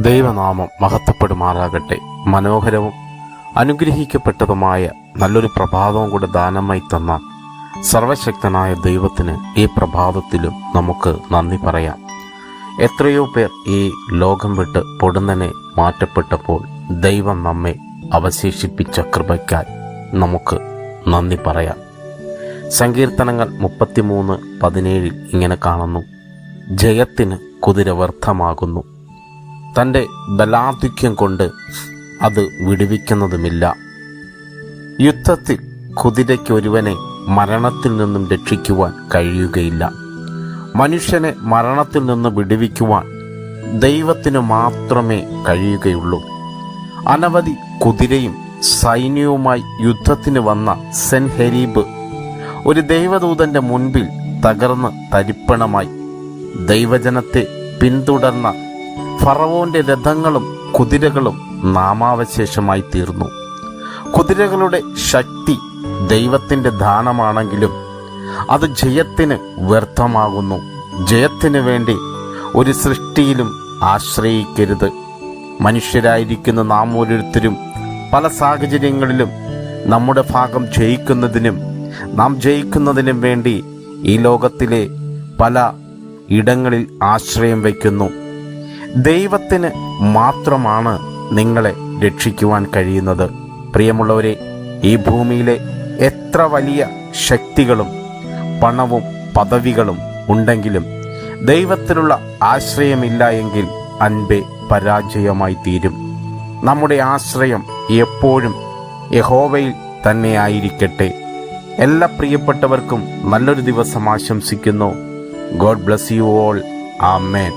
ദൈവനാമം മഹത്വപ്പെടുമാറാകട്ടെ. മനോഹരവും അനുഗ്രഹിക്കപ്പെട്ടതുമായ നല്ലൊരു പ്രഭാതവും കൂടെ ദാനമായി തന്ന സർവശക്തനായ ദൈവത്തിന് ഈ പ്രഭാതത്തിലും നമുക്ക് നന്ദി പറയാം. എത്രയോ പേർ ഈ ലോകം വിട്ട് പൊടുന്നനെ മാറ്റപ്പെട്ടപ്പോൾ ദൈവം നമ്മെ അവശേഷിപ്പിച്ച കൃപയ്ക്കായി നമുക്ക് നന്ദി പറയാം. സങ്കീർത്തനങ്ങൾ മുപ്പത്തിമൂന്ന് പതിനേഴിൽ ഇങ്ങനെ കാണുന്നു. ജയത്തിന് കുതിര വ്യർത്ഥമാകുന്നു തന്റെ ബലാധിക്യം കൊണ്ട് അത് വിടുവിക്കുന്നതുമില്ല. യുദ്ധത്തിൽ കുതിരയ്ക്ക് ഒരുവനെ മരണത്തിൽ നിന്നും രക്ഷിക്കുവാൻ കഴിയുകയില്ല. മനുഷ്യനെ മരണത്തിൽ നിന്ന് വിടുവിക്കുവാൻ ദൈവത്തിന് മാത്രമേ കഴിയുകയുള്ളൂ. അനവധി കുതിരയും സൈന്യവുമായി യുദ്ധത്തിന് വന്ന സെൻ ഹെരീബ് ഒരു ദൈവദൂതന്റെ മുൻപിൽ തകർന്ന് തരിപ്പണമായി ദൈവജനത്തെ പിന്തുടർന്ന ഫറവോന്റെ രഥങ്ങളും കുതിരകളും നാമാവശേഷമായി തീർന്നു. കുതിരകളുടെ ശക്തി ദൈവത്തിന്റെ ദാനമാണെങ്കിലും അത് ജയത്തിന് വ്യർത്ഥമാകുന്നു. ജയത്തിന് വേണ്ടി ഒരു സൃഷ്ടിയിലും ആശ്രയിക്കരുത്. മനുഷ്യരായിരിക്കുന്ന നാം ഓരോരുത്തരും പല സാഹചര്യങ്ങളിലും നമ്മുടെ ഭാഗം ജയിക്കുന്നതിനും നാം ജയിക്കുന്നതിനും വേണ്ടി ഈ ലോകത്തിലെ പല ഇടങ്ങളിൽ ആശ്രയം വയ്ക്കുന്നു. ദൈവത്തിന് മാത്രമാണ് നിങ്ങളെ രക്ഷിക്കുവാൻ കഴിയുന്നത്. പ്രിയമുള്ളവരെ ഈ ഭൂമിയിലെ എത്ര വലിയ ശക്തികളും പണവും പദവികളും ഉണ്ടെങ്കിലും ദൈവത്തിലുള്ള ആശ്രയമില്ല എങ്കിൽ അൻപെ പരാജയമായി തീരും. നമ്മുടെ ആശ്രയം എപ്പോഴും യഹോവയിൽ തന്നെയായിരിക്കട്ടെ എല്ലാ പ്രിയപ്പെട്ടവർക്കും നല്ലൊരു ദിവസം ആശംസിക്കുന്നു. God bless you all. Amen.